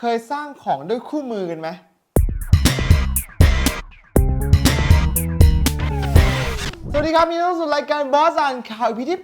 เคยสร้างของด้วยคู่มือกันไหม วัสดีครับยินดีต้อนสู่รายการบอสอ่านข่าว EP ที่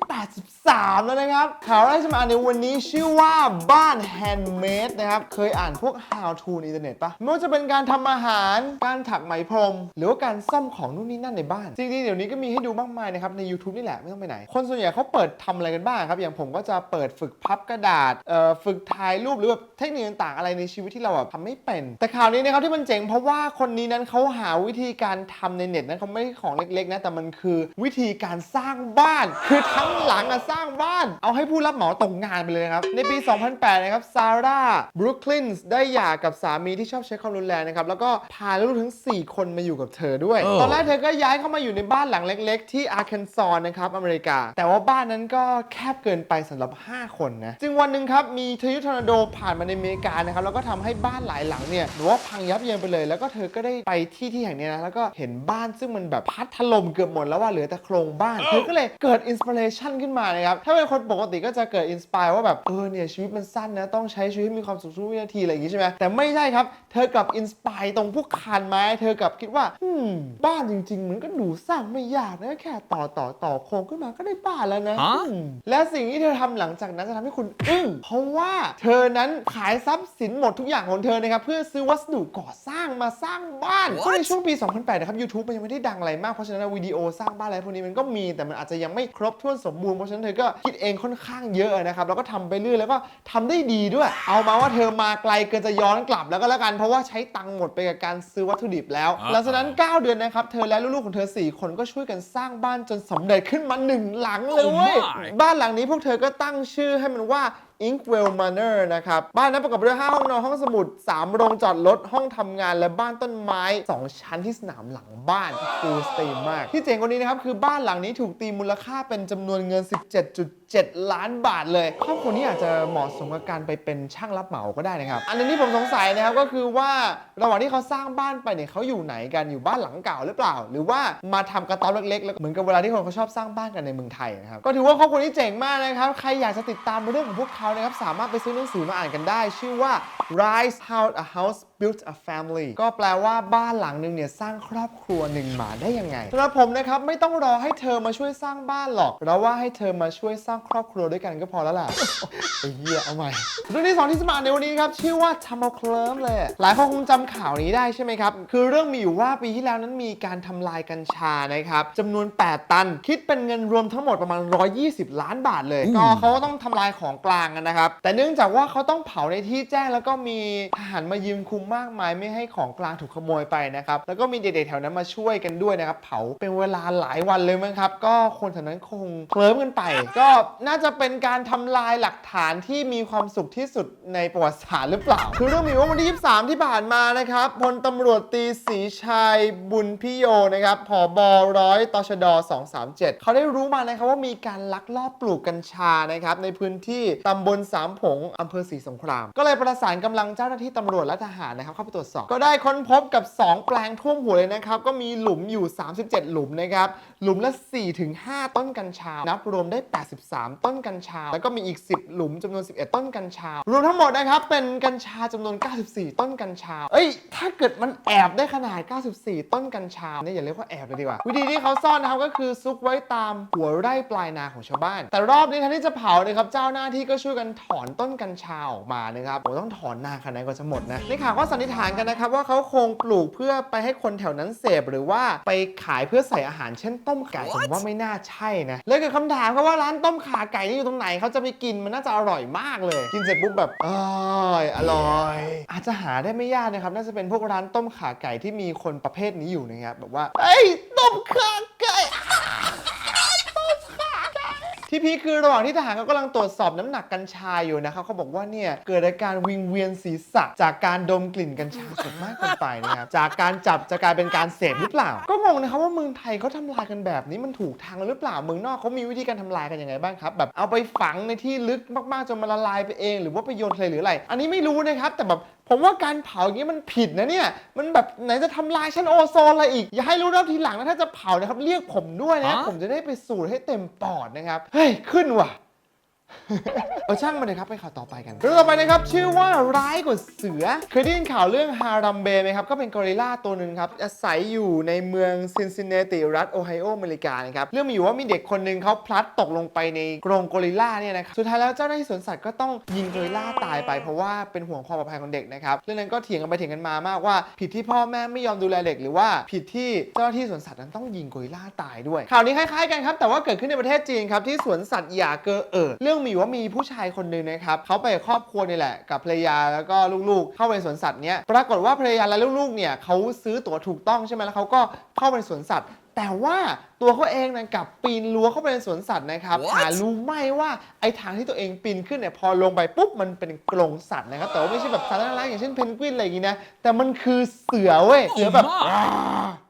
83 แล้วนะครับ ข่าวแรกที่มาในวันนี้ชื่อว่าบ้านแฮนด์เมดนะครับ เคยอ่านพวก how to ในอินเทอร์เน็ตปะไม่ว่าจะเป็นการทำอาหาร การถักไหมพรม หรือว่าการซ่อมของนู่นนี่นั่นในบ้าน จริงๆ เดี๋ยวนี้ก็มีให้ดูมากมายนะครับ ใน YouTube นี่แหละไม่ต้องไปไหน คนส่วนใหญ่เขาเปิดทำอะไรกันบ้างครับ อย่างผมก็จะเปิดฝึกพับกระดาษเอ่อฝึกถ่ายรูปหรือแบบเทคนิคต่างๆ อะไรในชีวิตที่เราแบบทำไม่เป็น แต่ข่าวนี้นะครับที่มันเจ๋งเพราะว่าคนนี้นั้นเขาหาวิธีการทำในเน็ตนั้นเขาไม่ได้ของเล็กๆนะแต่มันคือวิธีการสร้างบ้าน คือทั้งหลังอะสร้างบ้าน เอาให้ผู้รับเหมาตกงานไปเลยนะครับ ในปี 2008 นะครับซาร่าบรูคลินส์ได้หย่ากับสามีที่ชอบใช้ความรุนแรงนะครับ แล้วก็พาลูกทั้ง 4 คนมาอยู่กับเธอด้วย เออ ตอนแรกเธอก็ย้ายเข้ามาอยู่ในบ้านหลังเล็ก ๆ ที่อาร์เคนซอนะครับ อเมริกา แต่ว่าบ้านนั้นก็แคบเกินไปสำหรับ 5 คนนะ จึงวันหนึ่งครับ มีพายุทอร์นาโดผ่านมาในอเมริกานะครับ แล้วก็ทำให้บ้านหลายหลังเนี่ยหรือว่าพังยับเยินไปเลย แล้วก็เธอก็ได้ไปที่ที่แห่งเนี้ยนะ แล้วก็เห็นบ้านซึ่งมันแบบพัดถล่มเกือบหมดแล้วว่าเหลือแต่โครงบ้านเธอก็เลยเกิดอินสปิเรชันขึ้นมานะครับถ้าเป็นคนปกติก็จะเกิดอินสปายว่าแบบเออเนี่ยชีวิตมันสั้นนะต้องใช้ชีวิตให้มีความสุขทุกวินาทีอะไรอย่างงี้ใช่ไหมแต่ไม่ใช่ครับ เธอกลับอินสปายตรงพวกคานไม้ เธอกลับคิดว่าอืมบ้านจริงๆ มันก็ดูสร้างไม่ยากนะแค่ต่อต่อต่อโครงขึ้นมาก็ได้บ้านแล้วนะฮะอืมและสิ่งที่เธอทำหลังจากนั้นจะทำให้คุณอึ้งเพราะว่าเธอนั้นขายทรัพย์สินหมดทุกอย่างของเธอนะครับเพื่อซื้อวัสดุก่อสร้างมาสร้างบ้าน What? ก็ในช่วงปี 2008 นะครับ YouTube มันยังไม่ได้ดังอะไรมากเพราะฉะนั้นวิดีโอสร้างบ้านอะไรพวกนี้มันก็มีแต่มันอาจจะยังไม่ครบถ้วนสมบูรณ์เพราะฉะนั้นเธอก็คิดเองค่อนข้างเยอะนะครับแล้วก็ทำไปเรื่อยแล้วก็ทำได้ดีด้วย เอามาว่าเธอมาไกลเกินจะย้อนกลับแล้วก็แล้วกันเพราะว่าใช้ตังค์หมดไปกับการซื้อวัตถุดิบแล้วอ่าหลังจากนั้น 9 เดือนนะครับเธอและลูกๆของเธอ 4 คนก็ช่วยกันสร้างบ้านจนสำเร็จขึ้นมาหนึ่งหลังเลยเว้ย Oh my บ้านหลังนี้พวกเธอก็ตั้งชื่อให้มันว่า Inkwell Manor นะครับ บ้านนั้นประกอบไปด้วย 5 ห้องนอน ห้องสมุด 3 โรงจอดรถ ห้องทำงานและบ้านต้นไม้ 2 ชั้นที่สนามหลังบ้านฟูลสตรีมมาก ที่เจ๋งกว่านี้นะครับ คือบ้านหลังนี้ถูกตีมูลค่าเป็นจำนวนเงิน 17.7ล้านบาทเลยครอบครัวนี้อาจจะเหมาะสมกับการไปเป็นช่างรับเหมาก็ได้นะครับ อันนึงที่ผมสงสัยนะครับก็คือว่าระหว่างที่เขาสร้างบ้านไปเนี่ยเขาอยู่ไหนกันอยู่บ้านหลังเก่าหรือเปล่า หรือว่ามาทำกระต๊อบเล็กๆเหมือนกับเวลาที่คนเขาชอบสร้างบ้านกันในเมืองไทยนะครับก็ถือว่าครอบครัวนี้เจ๋งมากนะครับใครอยากจะติดตามเรื่องของพวกเขานะครับสามารถไปซื้อหนังสือมาอ่านกันได้ ชื่อว่า Rise How a House Built a Family ก็แปลว่าบ้านหลังหนึงเนี่ยสร้างครอบครัวหนึ่งหมาได้ยังไงสำหรับผมนะครับไม่ต้องรอให้เธอมาช่วยสร้างบ้านหรอกเราว่าให้เธอมาช่วยสร้างครอบครัวด้วยกันก็พอแล้วล่ะไอ้เหี้ยเอาใหม่เรื่องที่สองที่จะมาอ่านในวันนี้ครับชื่อว่า t a m o c l u m เลย หลายคนคงจำข่าวนี้ได้ใช่ไหมครับ คือเรื่องมีอยู่ว่าปีที่แล้วนั้นมีการทำลายกัญชานะครับจำนวน 8 ตัน คิดเป็นเงินรวมทั้งหมดประมาณ 120 ล้านบาทเลย ก็เขาก็ต้องทำลายของกลางกันนะครับ แต่เนื่องจากว่าเขาต้องเผาในที่แจ้งแล้วก็มีทหารมายืนคุมมากมายไม่ให้ของกลางถูกขโมยไปนะครับ แล้วก็มีเด็กๆแถวนั้นมาช่วยกันด้วยนะครับ เผาเป็นเวลาหลายวันเลยมั้งครับ ก็คนแถวนั้นคงเคลิ้มกันไป ก็น่าจะเป็นการทำลายหลักฐานที่มีความสุขที่สุดในประวัติศาสตร์หรือเปล่า คือเรื่องมีว่าวันที่ 23 ที่ผ่านมานะครับพลตำรวจตีศรีชัยบุญพิโยนะครับผอบร้อยตชด 237 เขาได้รู้มานะครับว่ามีการลักลอบปลูกกัญชานะครับในพื้นที่ตำบลสามผงอำเภอศรีสงคราม ก็เลยประสานกำลังเจ้าหน้าที่ตำรวจและทหารนะครับเข้าไปตรวจสอบ ก็ได้ค้นพบกับ 2 แปลงท่วมหัวเลยนะครับ ก็มีหลุมอยู่ 37 หลุมนะครับหลุมละ 4-5 ต้นกัญชา นับรวมได้ 83 ต้นกัญชา แล้วก็มีอีก 10 หลุมจำนวน 11 ต้นกัญชา รวมทั้งหมดนะครับ เป็นกัญชาจำนวน 94 ต้นกัญชา เอ้ย ถ้าเกิดมันแอบได้ขนาด 94 ต้นกัญชาเนี่ยอย่าเรียกว่าแอบเลยดีกว่า วิธีที่เขาซ่อนนะครับก็คือซุกไว้ตามหัวไร่ปลายนาของชาวบ้าน แต่รอบนี้แทนที่จะเผานะครับเจ้าหน้าที่ก็ช่วยกันถอนต้นกัญชาออกมานะครับโอ้ต้องถอนนานขนาดไหนกว่าจะหมดนะในข่าวก็สันนิษฐานกันนะครับว่าเขาคงปลูกเพื่อไปให้คนแถวนั้นเสพหรือว่าไปขายเพื่อใส่อาหารเช่นต้มไก่ผมว่าไม่น่าใช่นะเลยเกิดคำถามครับว่าร้านต้มขาไก่นี่อยู่ตรงไหนเขาจะไปกินมันน่าจะอร่อยมากเลย กินเสร็จปุ๊บแบบอร่อยอร่อย อาจจะหาได้ไม่ยากนะครับน่าจะเป็นพวกร้านต้มขาไก่ที่มีคนประเภทนี้อยู่นะครับแบบว่าเอ้ยต้มขาไก่ ที่พีคคือระหว่างที่ทหารเขากำลังตรวจสอบน้ำหนักกัญชาอยู่นะครับเขาบอกว่าเนี่ยเกิดอาการวิงเวียนศีรษะ จากการดมกลิ่นกัญชาสดมากเกินไปนะครับจากการจับจะกลายเป็นการเสพหรือเปล่า ก็งงนะครับว่าเมืองไทยเขาทำลายกันแบบนี้มันถูกทางหรือเปล่าเมืองนอกเขามีวิธีการทำลายกันยังไงบ้างครับแบบเอาไปฝังในที่ลึกมากๆจนมันละลายไปเอง หรือว่าไปโยนทะเลหรืออะไร อันนี้ไม่รู้นะครับแต่แบบ ผมว่าการเผาอย่างนี้มันผิดนะเนี่ย มันแบบไหนจะทำลายชั้นโอโซนอะไรอีก อย่าให้รู้รอบทีหลังนะถ้าจะเผานะครับเรียกผมด้วยนะฮะผมจะได้ไปสูดให้เต็มปอดนะครับ เฮ้ย ขึ้นว่ะ เออช่างมันเลยครับไปข่าวต่อไปกันเรื่องต่อไปนะครับชื่อว่าร้ายกว่าเสือ เคยได้ยินข่าวเรื่องฮารัมเบไหมครับ ก็เป็นกอริลลาตัวหนึ่งครับอาศัยอยู่ในเมืองซินซินเนติรัฐโอไฮโออเมริกานะครับเรื่องมีอยู่ว่ามีเด็กคนหนึ่งเขาพลัดตกลงไปในกรงกอริลลาเนี่ยนะครับสุดท้ายแล้วเจ้าหน้าที่สวนสัตว์ก็ต้องยิงกอริลลาตายไปเพราะว่าเป็นห่วงความปลอดภัยของเด็กนะครับเรื่องนั้นก็เถียงกันไปเถียงกันมามากว่า ผิดที่พ่อแม่ไม่ยอมดูแลเด็ก หรือว่าผิดที่เจ้าหน้าที่สวนสัตว์นั้นต้องยิงกอริลลาตายด้วยข่าวนี้คล้ายๆกันครับแต่ว่าเกิดขึ้นในประเทศจีนครับที่สวนสัตว์หยาเกอเอ๋อเรื่องมีอยู่ว่ามีผู้ชายคนหนึ่งนะครับเขาไปกับครอบครัวนี่แหละ กับภรรยาแล้วก็ลูกๆ เข้าไปในสวนสัตว์เนี้ยปรากฏว่าภรรยาและลูกๆเนี่ยเขาซื้อตั๋วถูกต้องใช่ไหมแล้วเขาก็เข้าไปในสวนสัตว์แต่ว่าตัวเขาเองนะกลับปีนรั้วเข้าไปในสวนสัตว์นะครับ What? หารู้ไหมว่าไอ้ทางที่ตัวเองปีนขึ้นเนี่ยพอลงไปปุ๊บมันเป็นกรงสัตว์นะครับแต่ว่าไม่ใช่แบบสัตว์น่ารักอย่างเช่นเพนกวินอะไรอย่างงี้นะแต่มันคือเสือเว้ยเสือแบบ Oh my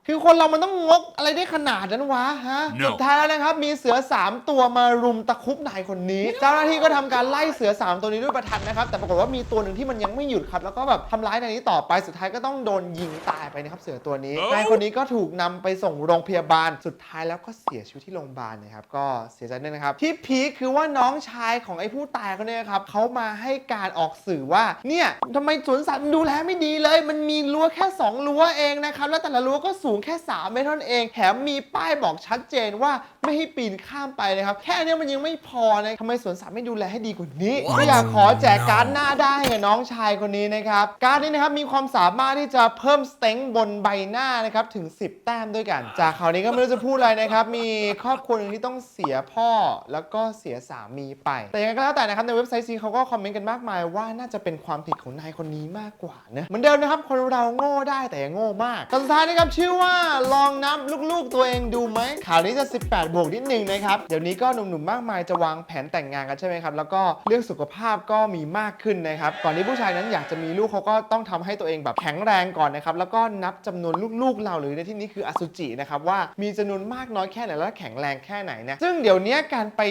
คือคนเรามันต้องงกอะไรได้ขนาดนั้นวะฮะ No สุดท้ายแล้วนะครับ มีเสือ 3 ตัวมารุมตะครุบนายคนนี้ เจ้าหน้าที่ก็ทำการไล่เสือ 3 ตัวนี้ด้วยประทัดนะครับ แต่ปรากฏว่ามีตัวหนึ่งที่มันยังไม่หยุดครับ แล้วก็แบบทำร้ายนายนี้ต่อไป สุดท้ายก็ต้องโดนยิงตายไปนะครับเสือตัวนี้ Oh นายคนนี้ก็ถูกนำไปส่งโรงพยาบาล สุดท้ายแล้วก็เสียชีวิตที่โรงพยาบาลนะครับ ก็เสียใจด้วยนะครับ ที่พีคคือว่าน้องชายของไอ้ผู้ตายคนนี้ครับเขามาให้การออกสื่อว่า เนี่ยทำไมสวนสัตว์มันดูแลไม่ดีเลย มันมีรั้วแค่2รั้วเองนะครับ แล้วแต่ละรั้วก็สูงแค่ 3 เมตรเท่านั้นเอง แถมมีป้ายบอกชัดเจนว่า ไม่ให้ปีนข้ามไปนะครับ แค่เนี้ยมันยังไม่พอนะทำไมสวนสัตว์ไม่ดูแลให้ดีกว่านี้ What? ก็อยากขอแจกการ์ดหน้าได้ให้กับน้องชายคนนี้นะครับ การ์ดนี้นะครับมีความสามารถที่จะเพิ่มสเต็งบนใบหน้านะครับถึง 10 แต้มด้วยกัน จากข่าวนี้ก็ไม่รู้จะพูดอะไรนะครับ มีครอบครัวหนึ่งที่ต้องเสียพ่อแล้วก็เสียสามีไป แต่ยังไงก็แล้วแต่นะครับในเว็บไซต์ซีเขาก็คอมเมนต์กันมากมายว่าน่าจะเป็นความผิดของนายคนนี้มากกว่านะเหมือนเดิมนะครับคนเราโง่ได้แต่ยังโง่มากตอนสุดท้ายนะครับชื่อว่าลองนับลูกๆตัวเองดูไหมข่าวนี้จะ 18บวกนิดนึงนะครับ เดี๋ยวนี้ก็หนุ่มๆมากมายจะวางแผนแต่งงานกันใช่ไหมครับ แล้วก็เรื่องสุขภาพก็มีมากขึ้นนะครับ ก่อนที่ผู้ชายนั้นอยากจะมีลูกเขาก็ต้องทำให้ตัวเองแบบแข็งแรงก่อนนะครับ แล้วก็นับจำนวนลูกๆเราหรือในที่นี้คืออสุจินะครับว่ามีจำนวนมากน้อยแค่ไหนและแข็งแรงแค่ไหนนะซึ่งเดี๋ยวนี้การไป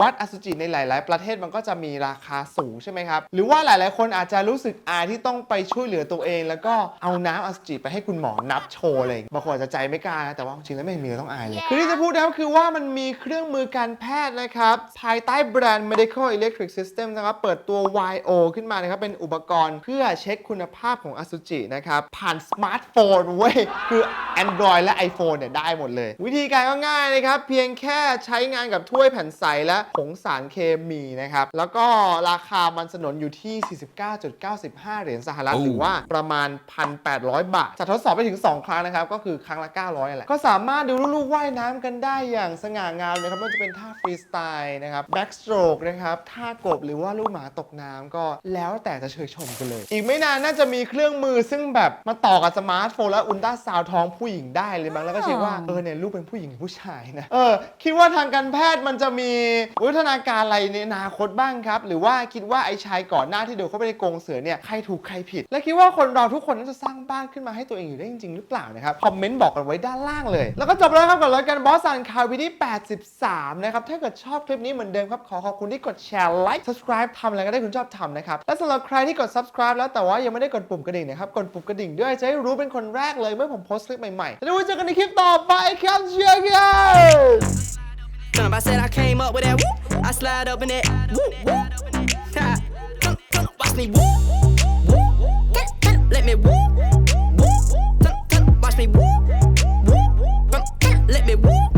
วัดอสุจิในหลาย ๆ ประเทศมันก็จะมีราคาสูงใช่ไหมครับหรือว่าหลาย ๆ คนอาจจะรู้สึกอายที่ต้องไปช่วยเหลือตัวเอง แล้วก็เอาน้ำอสุจิไปให้คุณหมอนับโชว์อะไรอย่างเลยบางคนอาจจะใจไม่กล้านะแต่ว่าจริงๆแล้วไม่มีอะไรต้องอายเลยคือที่จะพูดนะครับคือว่ามันมีเครื่องมือการแพทย์นะครับ ภายใต้แบรนด์ Medical Electric System นะครับ เปิดตัว YO ขึ้นมานะครับ เป็นอุปกรณ์เพื่อเช็คคุณภาพของอสุจินะครับ ผ่านสมาร์ทโฟนเว้ย คือ Android และ iPhone เนี่ย ได้หมดเลย วิธีการก็ง่ายนะครับ เพียงแค่ใช้งานกับถ้วยแผ่นใสและผงสารเคมีนะครับ แล้วก็ราคามันสนนอยู่ที่ 49.95 เหรียญสหรัฐโอ้หรือว่าประมาณ 1,800 บาทจะทดสอบไปถึง 2 ครั้งนะครับ ก็คือครั้งละ 900นั่นแหละก็สามารถดูลูกๆว่ายน้ำกันได้อย่างสง่างามเลยครับไม่ว่าจะเป็นท่าฟรีสไตล์นะครับแบ็กสโตรกนะครับท่ากบหรือว่าลูกหมาตกน้ำก็แล้วแต่จะเชยชมกันเลย อีกไม่นานน่าจะมีเครื่องมือซึ่งแบบมาต่อกับสมาร์ทโฟนและอุลตราซาวด์ท้องผู้หญิงได้เลยมั้งแล้วก็เช็คว่าเออเนี่ยลูกเป็นผู้หญิงหรือผู้ชายนะเออคิดว่าทางการแพทย์มันจะมีวิวัฒนาการอะไรในอนาคตบ้างครับ หรือว่าคิดว่าไอ้ชายก่อนหน้าที่โดนเข้าไปในกรงเสือเนี่ยใครถูกใครผิด และคิดว่าคนเราทุกคนน่าจะสร้างบ้านขึ้นมาให้ตัวเองอยู่ได้จริงๆหรือเปล่านะครับคอมเมนต์บอกกันไว้ด้านล่างเลย แล้วก็จบแล้วครับกับรายการบอสซันคาวิที่ 83 นะครับ ถ้าเกิดชอบคลิปนี้เหมือนเดิมครับ ขอขอบคุณที่กดแชร์ไลค์ subscribe ทำอะไรก็ได้คุณชอบทำนะครับ และสำหรับใครที่กด subscribe แล้วแต่ว่ายังไม่ได้กดปุ่มกระดิ่งนะครับ กดปุ่มกระดิ่งด้วยจะได้รู้เป็นคนแรกเลยเมื่อผมโพสต์คลิปใหม่ๆแล้วเจอกันในคลิปต่อไปครับเชียร์กัน Jump, I said I came with woo Let woo woo Let me woo woo woo whoop. Jump, ก watch me woo whoop. Jump, get, let me woo